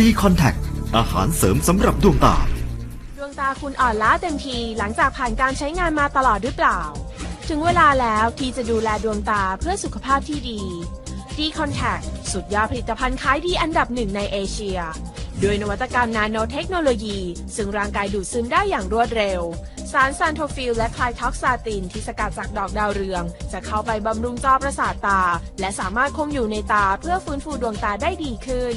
ดีคอนแทคอาหารเสริมสำหรับดวงตา ดวงตาคุณอ่อนล้าเต็มทีหลังจากผ่านการใช้งานมาตลอดหรือเปล่า ถึงเวลาแล้วที่จะดูแลดวงตาเพื่อสุขภาพที่ดี d c o n t a c t สุดยอดผลิตภัณฑ์ขายดีอันดับหนึ่งในเอเชียด้วยนวัตกรรมนาโนเทคโนโลยี ซึ่งร่างกายดูดซึมได้อย่างรวดเร็ว สารซานโทฟิลและคลายท็อกซาตินที่สกัดจากดอกดาวเรือง จะเข้าไปบำรุงจอประสาทตา และสามารถคงอยู่ในตาเพื่อฟื้นฟูดวงตาได้ดีขึ้น